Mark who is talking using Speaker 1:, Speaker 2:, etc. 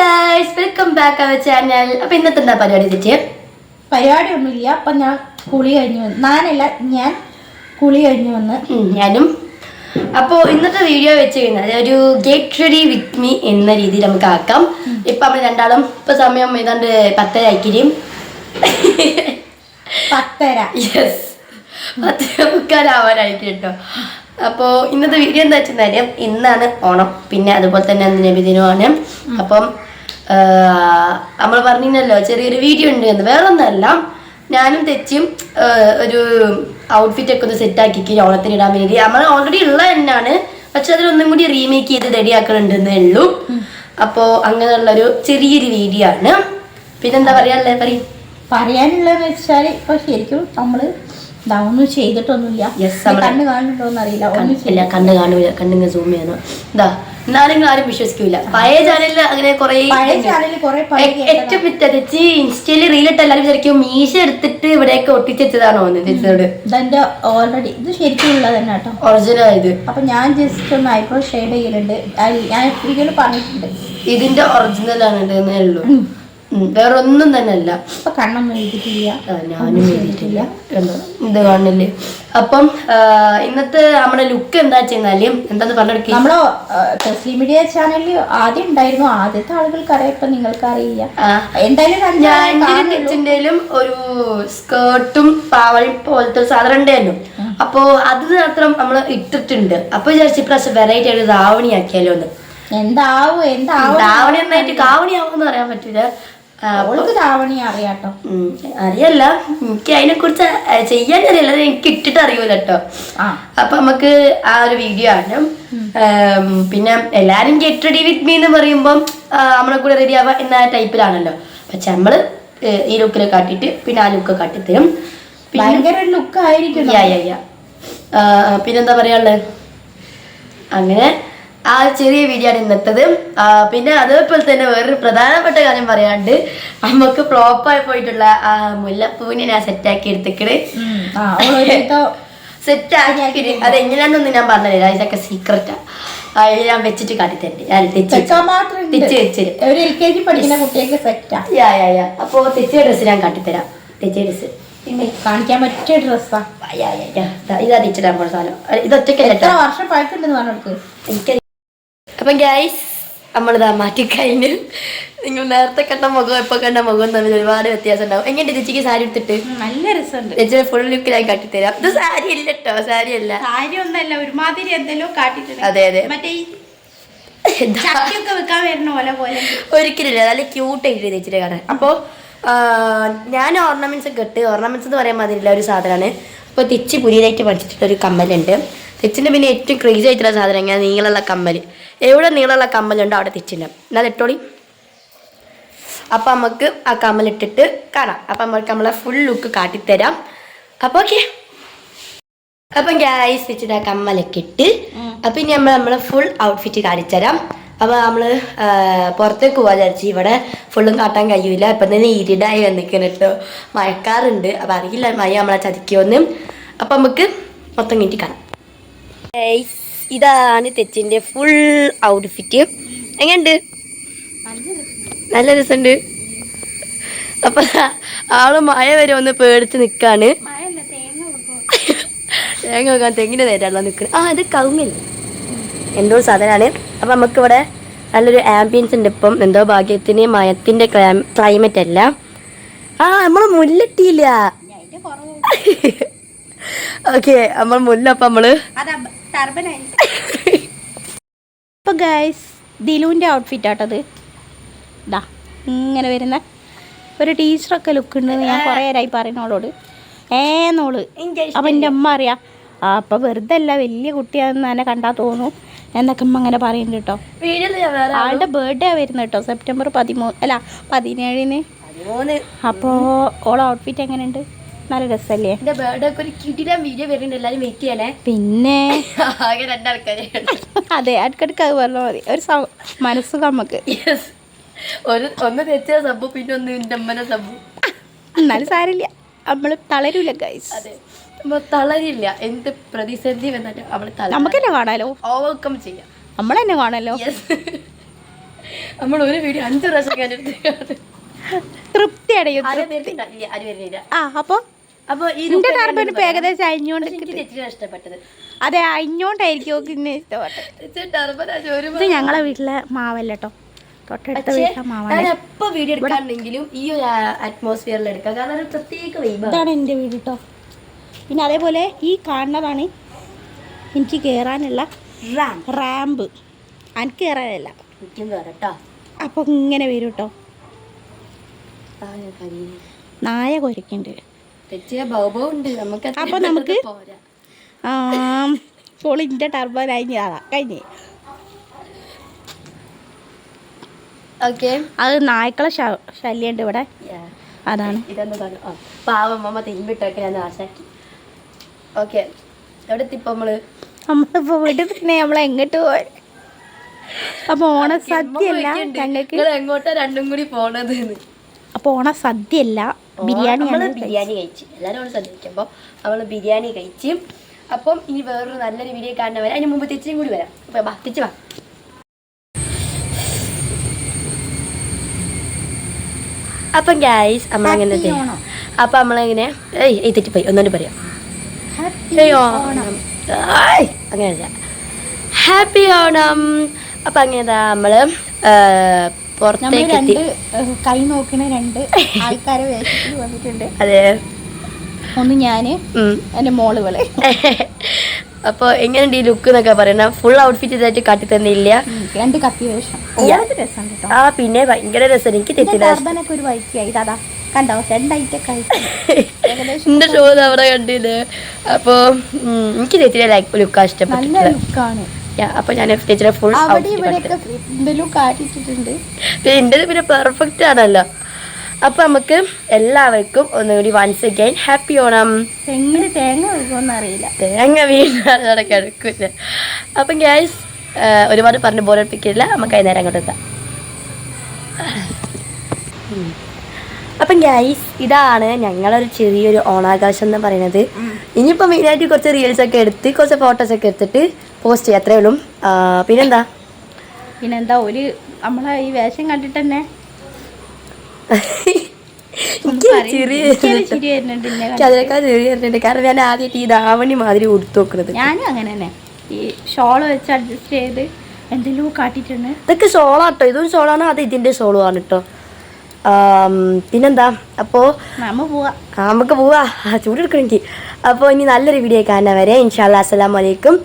Speaker 1: Guys welcome back our channel അപ്പൊ ഇന്നത്തെ എന്താ പരിപാടി തെറ്റ്
Speaker 2: പരിപാടി ഒന്നുമില്ല അപ്പം ഞാൻ കുളി കഴിഞ്ഞു വന്ന് ഞാനല്ല ഞാൻ കുളി കഴിഞ്ഞു വന്ന്.
Speaker 1: ഞാനും. അപ്പോ ഇന്നത്തെ വീഡിയോ വെച്ച് കഴിഞ്ഞാൽ ഒരു ഗെറ്റ് റെഡി വിത്ത് മീ എന്ന രീതിയിൽ നമുക്ക് ആക്കാം. ഇപ്പൊ നമ്മൾ രണ്ടാളും ഇപ്പൊ സമയം ഏതാണ്ട് പത്തര ആക്കിയും
Speaker 2: പത്തര.
Speaker 1: യെസ് പത്തര മുക്കാലാവാനായിട്ട് കേട്ടോ. അപ്പോൾ ഇന്നത്തെ വീഡിയോ എന്താ വെച്ചാൽ ഇന്നാണ് ഓണം. പിന്നെ അതുപോലെ തന്നെ നബിദിനമാണ് അപ്പം നമ്മൾ പറഞ്ഞിരുന്നല്ലോ ചെറിയൊരു വീഡിയോ ഉണ്ട് എന്ന്. വേറെ ഒന്നല്ല ഞാനും തെച്ചും ഒരു ഔട്ട്ഫിറ്റ് ഒക്കെ ഒന്ന് സെറ്റ് ആക്കി ഓണത്തിന് ഇടാൻ വേണ്ടി. നമ്മൾ ഓൾറെഡി ഉള്ള തന്നെയാണ്. പക്ഷെ അതിലൊന്നും കൂടി റീമേക്ക് ചെയ്ത് റെഡി ആക്കണുണ്ടെന്നേ ഉള്ളൂ അപ്പോൾ അങ്ങനെയുള്ളൊരു ചെറിയൊരു വീഡിയോ ആണ്. പിന്നെന്താ പറയാനുള്ളത്? പറയും.
Speaker 2: പറയാനുള്ളതെന്ന് വെച്ചാൽ ഇപ്പൊ ശരിക്കും നമ്മൾ ഇതാ ഒന്നും ചെയ്തിട്ടൊന്നുമില്ല. കണ്ണ് കാണുന്നുണ്ടോന്ന് അറിയില്ല ഒന്നും
Speaker 1: ഇല്ല കണ്ണ് കാണൂല കണ്ണിങ്ങ് സൂം ചെയ്യണം. എന്താ എന്നാലും ആരും വിശ്വസിക്കൂല. പഴയ ചാനലിൽ അങ്ങനെ കുറെ ഏറ്റവും തെച്ച് ഇൻസ്റ്റയിൽ റീലിട്ട് എല്ലാവരും വിചാരിക്കും മീശ എടുത്തിട്ട് ഇവിടെയൊക്കെ ഒട്ടിച്ചെച്ചതാണോ തെച്ചോട്
Speaker 2: ഇതെന്റെ ഓൾറെഡി ഇത് ശരിക്കും ഉള്ളത് തന്നെ കേട്ടോ.
Speaker 1: ഒറിജിനൽ ആയത്
Speaker 2: അപ്പൊ ഞാൻ ജസ്റ്റ് ഒന്ന് ഐബ്രോ ഷെയ്ഡ് ചെയ്യലുണ്ട്. ഞാൻ വീഡിയോയിൽ പറഞ്ഞിട്ടുണ്ട്.
Speaker 1: ഇതിന്റെ ഒറിജിനൽ ആണ് ഉള്ളൂ. വേറെ ഒന്നും തന്നെ അല്ല
Speaker 2: ഇപ്പൊ കണ്ണൊന്നും എഴുതിയിട്ടില്ല.
Speaker 1: ഞാനും എഴുതിയിട്ടില്ല. ഇത് കാണില്ലേ? അപ്പം ഇന്നത്തെ നമ്മുടെ ലുക്ക് എന്താ വെച്ചാൽ എന്താന്ന് പറഞ്ഞു
Speaker 2: നമ്മൾ സോഷ്യൽ മീഡിയ ചാനലിൽ ആദ്യം ഉണ്ടായിരുന്നു. ആദ്യത്തെ ആളുകൾക്ക് അറിയാം ഇപ്പൊ നിങ്ങൾക്ക് അറിയില്ല. എന്തായാലും
Speaker 1: ഞാൻ ഒരു സ്കേർട്ടും പാവഴി പോലത്തെ സാധനം ഉണ്ടായിരുന്നു. അപ്പോ അത് മാത്രം നമ്മൾ ഇട്ടിട്ടുണ്ട്. അപ്പൊ വിചാരിച്ചു ഇപ്രാവശ്യം വെറൈറ്റി ആയിട്ട് ധാവണി ആക്കിയാലോ എന്ന്
Speaker 2: എന്താവും എന്താവും?
Speaker 1: ധാവണി എന്നായിട്ട് കാവണി എന്ന് പറയാൻ പറ്റൂല.
Speaker 2: അവൾക്ക് ധാവണി അറിയാട്ടോ.
Speaker 1: അറിയല്ല. എനിക്ക് അതിനെ കുറിച്ച് ചെയ്യാൻ അറിയില്ല. എനിക്ക് ഇട്ടിട്ട് അറിയൂല കേട്ടോ അപ്പൊ നമുക്ക് ആ ഒരു വീഡിയോ ആണ് പിന്നെ എല്ലാരും ഗെറ്റ് റെഡി വിത്ത് മീ എന്ന് പറയുമ്പോൾ നമ്മളെ കൂടെ റെഡി ആവാ എന്ന ടൈപ്പിലാണല്ലോ പക്ഷെ നമ്മൾ ഈ ലുക്കിൽ കാട്ടിട്ട് പിന്നെ ആ ലുക്ക് കാട്ടിത്തരും.
Speaker 2: ഭയങ്കര ലുക്ക് ആയിരിക്കും
Speaker 1: പിന്നെന്താ പറയാനുള്ളത് അങ്ങനെ ആ ചെറിയ വീഡിയോ ആണ് ഇന്നത്തത്. പിന്നെ അതേപോലെ തന്നെ വേറൊരു പ്രധാനപ്പെട്ട കാര്യം പറയാണ്ട് നമുക്ക് ഫ്ലോപ്പായി പോയിട്ടുള്ള ആ മുല്ലപ്പൂവിനെ ഞാൻ സെറ്റാക്കി എടുത്തിക്കണ്. സെറ്റാക്കി അതെങ്ങനെയാണെന്നൊന്നും ഞാൻ പറഞ്ഞില്ല. ഇതൊക്കെ സീക്രട്ടാ അത് ഞാൻ വെച്ചിട്ട് കാട്ടിത്തരണ്ട് ഞാൻ തെച്ച് വെച്ചിട്ട്
Speaker 2: ഒരു എൽ കെ ജി പഠിക്കുന്ന കുട്ടിയൊക്കെ സെറ്റാ
Speaker 1: യാ യാ യാ അപ്പോ തെച്ച ഡ്രസ്സ് ഞാൻ കാട്ടിത്തരാം. തെച്ച ഡ്രസ്സ്
Speaker 2: കാണിക്കാൻ പറ്റിയ ഡ്രസ്സാ
Speaker 1: ഇതാ തെച്ചിടാൻ പോണ സാധനം.
Speaker 2: ഇതൊറ്റ വർഷം പഴക്കുണ്ടെന്ന് പറഞ്ഞു
Speaker 1: എനിക്ക് അപ്പം ഗൈസ് നമ്മളിതാ മാറ്റി കഴിഞ്ഞ്. നിങ്ങൾ നേരത്തെ കണ്ട മുഖം ഇപ്പൊ കണ്ട മുഖം തമ്മിൽ ഒരുപാട് വ്യത്യാസം ഉണ്ടാവും. എങ്ങനെ ചേച്ചിക്ക് സാരി എടുത്തിട്ട്?
Speaker 2: നല്ല രസമുണ്ട്.
Speaker 1: ചേച്ചി ഫുൾ ലുക്കിലായി കാട്ടിത്തരാം. ഇത് സാരി അല്ല കേട്ടോ സാരി അല്ല.
Speaker 2: സാരി ഒന്നല്ല ഒരുമാതിരി എന്തെല്ലോ കാട്ടിട്ടുണ്ട്
Speaker 1: അതെ അതെ.
Speaker 2: മറ്റേ
Speaker 1: ഒരിക്കലില്ല നല്ല ക്യൂട്ടായിട്ട് ചേച്ചിയുടെ കാണാൻ അപ്പോൾ ഞാൻ ഓർണമെന്റ്സ് ഒക്കെ ഇട്ട് ഓർണമെന്റ്സ് എന്ന് പറയാൻ മാതിരില്ല ഒരു സാധനമാണ് അപ്പോൾ തെച്ചി പുതിയതായിട്ട് പഠിച്ചിട്ടുള്ള ഒരു കമ്മലുണ്ട്. തെച്ചിന്റെ പിന്നെ ഏറ്റവും ക്രേസി ആയിട്ടുള്ള സാധനം ഇങ്ങനെ നീളമുള്ള കമ്മൽ എവിടെ നീളമുള്ള കമ്മലുണ്ടോ അവിടെ തെച്ചിണ്ടാവും എന്നാൽ ഇട്ടോളി അപ്പം നമുക്ക് ആ കമ്മലിട്ടിട്ട് കാണാം. അപ്പം നമുക്ക് നമ്മളെ ഫുൾ ലുക്ക് കാട്ടിത്തരാം. അപ്പോൾ ഓക്കെ അപ്പം ഗ്യാസ് വെച്ചിട്ട് ആ കമ്മലൊക്കെ ഇട്ട് അപ്പം ഇനി നമ്മൾ നമ്മളെ ഫുൾ ഔട്ട്ഫിറ്റ് കാണിച്ചുതരാം അപ്പോൾ നമ്മൾ പുറത്തേക്ക് പോകാൻ വിചാരിച്ചു ഇവിടെ ഫുള്ളും കാട്ടാൻ കഴിയൂല. ഇപ്പം തന്നെ ഇരുടായി വന്നിരിക്കുന്നു കേട്ടോ മഴക്കാറുണ്ട്. അപ്പം അറിയില്ല മഴ നമ്മളെ ചതിക്കുമെന്ന്. അപ്പം നമുക്ക് മൊത്തം കിട്ടി കാണാം. ഇതാണ് തെച്ചിന്റെ ഫുൾ ഔട്ട്ഫിറ്റ് എങ്ങനെയുണ്ട്? നല്ല രസമുണ്ട്. അപ്പൊ ആൾ മഴ വരെ ഒന്ന് പേടിച്ച് നിൽക്കാണ് തേങ്ങ വെക്കാൻ തെങ്ങിന് നേരാണല്ലോ നിൽക്കുന്നത് ആ ഇത് കവുങ്ങില്ല എന്തോ സാധനമാണ്. അപ്പം നമുക്കിവിടെ നല്ലൊരു ആംബിയൻസ് ഉണ്ട് ഇപ്പം. എന്തോ ഭാഗ്യത്തിന് മയത്തിന്റെ ക്ലൈമറ്റ് അല്ല. ആ നമ്മൾ മുല്ലെട്ടിയില്ല. ഓക്കെ നമ്മൾ മുല്ലപ്പം നമ്മൾ
Speaker 2: ഇപ്പൊ ഗൈസ് ദിലുവിന്റെ ഔട്ട്ഫിറ്റ് ആട്ടത് ഇതാ ഇങ്ങനെ വരുന്ന ഒരു ടീച്ചറൊക്കെ ലുക്ക് ഉണ്ടെന്ന് ഞാൻ കുറേ നേരമായി പറയുന്നോളോട് ഏന്നോൾ അപ്പൊ എന്റെ അമ്മ അറിയാം. ആ അപ്പൊ വെറുതെ അല്ല വലിയ കുട്ടിയാണെന്ന് തന്നെ കണ്ടാൽ തോന്നും എന്നൊക്കെ അമ്മ അങ്ങനെ പറയുന്നുണ്ട് കേട്ടോ. ആളുടെ ബർത്ത്ഡേ വരുന്നത് കേട്ടോ സെപ്റ്റംബർ പതിമൂന്ന് അല്ല പതിനേഴിന്. അപ്പോൾ ഓൾ ഔട്ട്ഫിറ്റ് എങ്ങനെയുണ്ട്? നല്ല രസല്ലേ?
Speaker 1: എന്റെ ബർത്ത്ഡേ ഒക്കെ ഒരു കിടിലൻ വീഡിയോ വരുന്നുണ്ട് എല്ലാരും വെയിറ്റ് ചെയ്യണേ.
Speaker 2: പിന്നെ?
Speaker 1: ആകെ രണ്ടാൾക്കാരെ
Speaker 2: അതെ അടുക്കടുക്ക് അത് പറഞ്ഞാൽ മതി. ഒരു സൗ മനസ്സ് നമുക്ക്.
Speaker 1: ഒരു ഒന്ന് തെച്ച സബ്ബു പിന്നെ ഒന്ന് എന്റെ അമ്മനെ സബ്ബു.
Speaker 2: എന്നാലും സാരില്ല നമ്മൾ തളരൂല ഗൈസ്
Speaker 1: അതെ. നമ്മൾ തളരില്ല. എന്ത് പ്രതിസന്ധി വന്നാലും അവൾ തല
Speaker 2: നമുക്ക് തന്നെ കാണാലോ?
Speaker 1: ഓവർകം ചെയ്യാം.
Speaker 2: നമ്മൾ തന്നെ കാണാലോ?
Speaker 1: യെസ് നമ്മൾ ഒരു വീഡിയോ അഞ്ചു പ്രാവശ്യം കണ്ടിട്ട്
Speaker 2: തൃപ്തി അടയും
Speaker 1: ആരും വരുന്നില്ല. ഇല്ല, ആരും വരുന്നില്ല.
Speaker 2: ആ അപ്പൊ?
Speaker 1: അപ്പൊ ഈ
Speaker 2: എന്റെ ടർബൻ ഇപ്പൊ ഏകദേശം
Speaker 1: അഴിഞ്ഞോണ്ട് ഇഷ്ടപ്പെട്ടത്.
Speaker 2: അതെ അഴിഞ്ഞോണ്ടായിരിക്കും ഇഷ്ടപ്പെട്ടത്. ഇത് ഞങ്ങളെ വീട്ടിലെ മാവല്ല കേട്ടോ തൊട്ടടുത്ത വീട്ടിലെ മാവാണ്.
Speaker 1: വീഡിയോ എടുക്കാണെങ്കിലും ഈ ഒരു അറ്റ്മോസ്ഫിയറിൽ എടുക്കാം. കാരണം ഒരു പ്രത്യേക വൈബാണ്
Speaker 2: ഇതാണ് എന്റെ വീട് കേട്ടോ പിന്നെ അതേപോലെ ഈ കാണുന്നതാണ് എനിക്ക് കേറാനുള്ള റാമ്പ്. എനിക്ക് കയറാനല്ല
Speaker 1: കേറട്ടോ
Speaker 2: അപ്പോൾ ഇങ്ങനെ വരും കേട്ടോ നായ കുരയ്ക്കുന്നുണ്ട് അപ്പൊ നമുക്ക് പൊളിന്റെ ടർബൻ കഴിഞ്ഞ് അതാ കഴിഞ്ഞ്.
Speaker 1: ഓക്കെ.
Speaker 2: അത് നായ്ക്കളെ ശല്യണ്ട് ശല്യമുണ്ട് ഇവിടെ അതാണ്.
Speaker 1: ഇതൊന്ന് കാണും ആ പാവം അമ്മ തിരുമ്പിട്ടൊക്കെ ഞാൻ നാശാക്കി. ഓക്കെ. എവിടെ എത്തിപ്പോ നമ്മൾ?
Speaker 2: നമ്മളിപ്പോൾ വീട്ടിൽ തന്നെ നമ്മൾ എങ്ങോട്ട് പോയി അപ്പോൾ ഓണസദ്യയല്ല ഞങ്ങൾക്ക്.
Speaker 1: നിങ്ങൾ എങ്ങോട്ടാ രണ്ടും കൂടി പോണത്
Speaker 2: അപ്പൊ ഓണ സദ്യ
Speaker 1: നമ്മൾ ബിരിയാണി നമ്മൾ കഴിച്ചു. എല്ലാവരും ശ്രദ്ധിക്കുമ്പോൾ നമ്മൾ ബിരിയാണി കഴിച്ച്. അപ്പം ഇനി വേറൊരു നല്ലൊരു വീഡിയോ കാണാൻ വരാം. അതിന് മുമ്പ് തിരിച്ചും കൂടി വരാം. അപ്പം ബാ തിരിച്ച് വാ. അപ്പം ഗായ്സ് അമ്മ അങ്ങനെ അപ്പം നമ്മളെങ്ങനെ ഏയ് ഏയ് തെറ്റിപ്പോയി ഒന്നുകൊണ്ട് പറയാം. അങ്ങനെയല്ല. ഹാപ്പി ഓണം. അപ്പം അങ്ങനെ
Speaker 2: നമ്മൾ
Speaker 1: പുറത്തേക്ക് എത്തി.
Speaker 2: കൈ നോക്കണ രണ്ട് ആൾക്കാരെ വേഷത്തിൽ വന്നിട്ടുണ്ട്.
Speaker 1: അതെ.
Speaker 2: ഒന്ന്
Speaker 1: ഞാൻ
Speaker 2: എന്റെ മോൾ വിളെ
Speaker 1: അപ്പൊ എങ്ങനെയുണ്ട് ഈ ലുക്ക് എന്നൊക്കെ പറയുന്നത് ഫുൾ ഔട്ട്ഫിറ്റ് ഇതായിട്ട് കാട്ടി തന്നില്ല.
Speaker 2: രണ്ട് കത്തി വേഷം.
Speaker 1: ആ പിന്നെ ഭയങ്കര രസം എനിക്ക് തെറ്റില്ല.
Speaker 2: ഒരു കണ്ടോ?
Speaker 1: എന്റെ ഷോ അവിടെ കണ്ടിത് അപ്പൊ എനിക്ക് തെറ്റില്ല. ലൈക്ക്
Speaker 2: നല്ല ലുക്കാണ്
Speaker 1: അപ്പൊ ഞാൻ ടീച്ചറെ ഫുൾ എന്റെ പിന്നെ പെർഫെക്റ്റ് ആണല്ലോ. അപ്പൊ നമുക്ക് എല്ലാവർക്കും ഒന്നുകൂടി വൺസ് അഗൈൻ ഹാപ്പി ഓണം.
Speaker 2: എങ്ങനെ തേങ്ങ അറിയില്ല.
Speaker 1: തേങ്ങ വീണാടെ കിടക്കില്ല അപ്പം ഗ്യാസ് ഒരുപാട് പറഞ്ഞ് ബോറടിപ്പിക്കില്ല നമുക്ക് അതിനേരം അങ്ങോട്ട് എത്താം. അപ്പം ഗ്യാസ് ഇതാണ് ഞങ്ങളൊരു ചെറിയൊരു ഓണാകാശം എന്ന് പറയുന്നത്. ഇനിയിപ്പോൾ മെയിനായിട്ട് കുറച്ച് റീൽസ് ഒക്കെ എടുത്ത് കുറച്ച് ഫോട്ടോസ് ഒക്കെ എടുത്തിട്ട് പോസ്റ്റ് ചെയ്യാം അത്രേ ഉള്ളൂ. പിന്നെന്താ?
Speaker 2: പിന്നെന്താ ഒരു നമ്മളെ ഈ വേഷം കണ്ടിട്ട് തന്നെ
Speaker 1: കാരണം ഞാൻ ആദ്യമായിട്ട് ഈ ധാവണി മാതിരി ഉടുത്തു നോക്കുന്നത്.
Speaker 2: ഞാനും അങ്ങനെ തന്നെ ഈ ഷോൾ വെച്ച് അഡ്ജസ്റ്റ് ചെയ്ത് എന്തെങ്കിലും കാട്ടിട്ടുണ്ട്
Speaker 1: ഇതൊക്കെ ഷോളാട്ടോ ഇതൊരു ഷോളാണ് അത് ഇതിന്റെ ഷോളും ആണ് കേട്ടോ പിന്നെന്താ? അപ്പോ നമുക്ക് പോവാ. ചൂടെടുക്കണെങ്കിൽ അപ്പോൾ ഇനി നല്ലൊരു വീഡിയോ കാണാൻ വരെ. ഇൻഷാല്ലാ അസ്സലാമു അലൈക്കും.